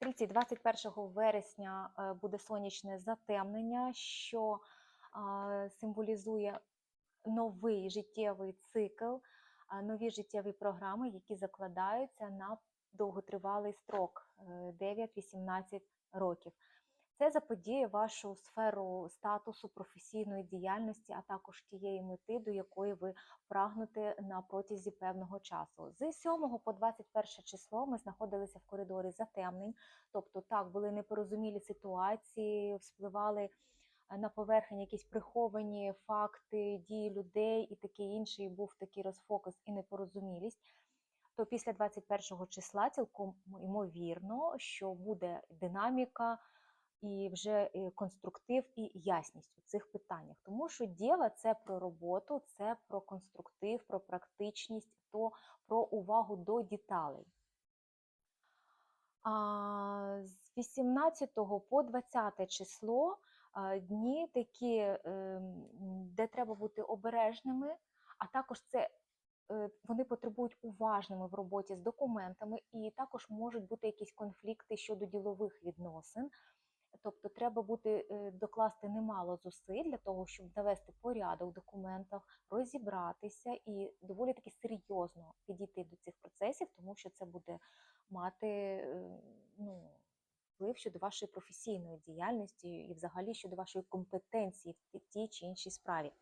Стрільці 21 вересня е, буде сонячне затемнення, що символізує новий життєвий цикл, нові життєві програми, які закладаються на довготривалий строк е, 9-18 років. Це заподіє вашу сферу статусу професійної діяльності, а також тієї мети, до якої ви прагнете на протязі певного часу. З 7 по 21 число ми знаходилися в коридорі затемнень, тобто так були непорозумілі ситуації, вспливали е, на поверхні якісь приховані факти, дії людей і таке інше, і був такий розфокус і непорозумілість. То після 21 числа цілком ймовірно, що буде динаміка і вже е, конструктив і ясність у цих питаннях. Тому що діло це про роботу, це про конструктив, про практичність, то про увагу до деталей. А, з 18 по 20 число дні такі, ем, де треба бути обережними, а також це е, вони потребують уважними в роботі з документами, і також можуть бути якісь конфлікти щодо ділових відносин. Тобто треба бути е, докласти немало зусиль для того, щоб навести порядок в документах, розібратися і доволі таки серйозно підійти до цих процесів, тому що це буде мати е, ну, вплив щодо вашої професійної діяльності і взагалі щодо вашої компетенції в тій чи іншій справі.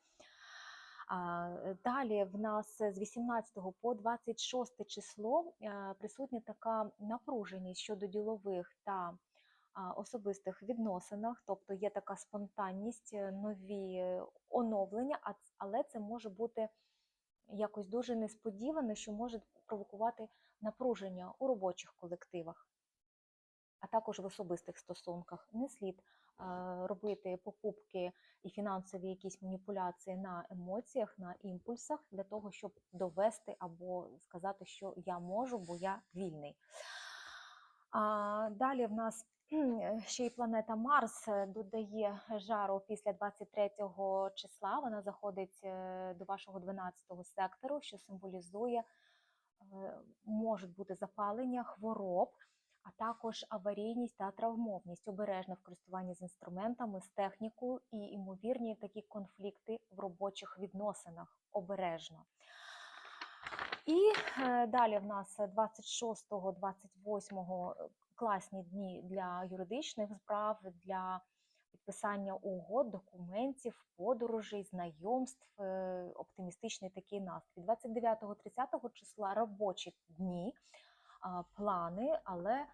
Е, Далі в нас з 18 по 26 число присутня така напруженість щодо ділових та особистих відносинах, тобто є така спонтанність, е, нові е, оновлення, але це може бути якось дуже несподівано, що може провокувати напруження у робочих колективах, а також в особистих стосунках. Не слід е, робити покупки і фінансові якісь маніпуляції на емоціях, на імпульсах для того, щоб довести або сказати, що я можу, бо я вільний. А далі в нас ще й планета Марс е, додає жару після 23 числа. Вона заходить е, до вашого 12 сектору, що символізує, е, можуть бути запалення хвороб, а також аварійність та травмовність, обережно в користуванні з інструментами, з технікою і ймовірні такі конфлікти в робочих відносинах. Обережно. І е, далі в нас 26-28 класні дні для юридичних справ, для підписання угод, документів, подорожей, знайомств, е, оптимістичний такий настрій. 29-30 числа робочі дні, плани, але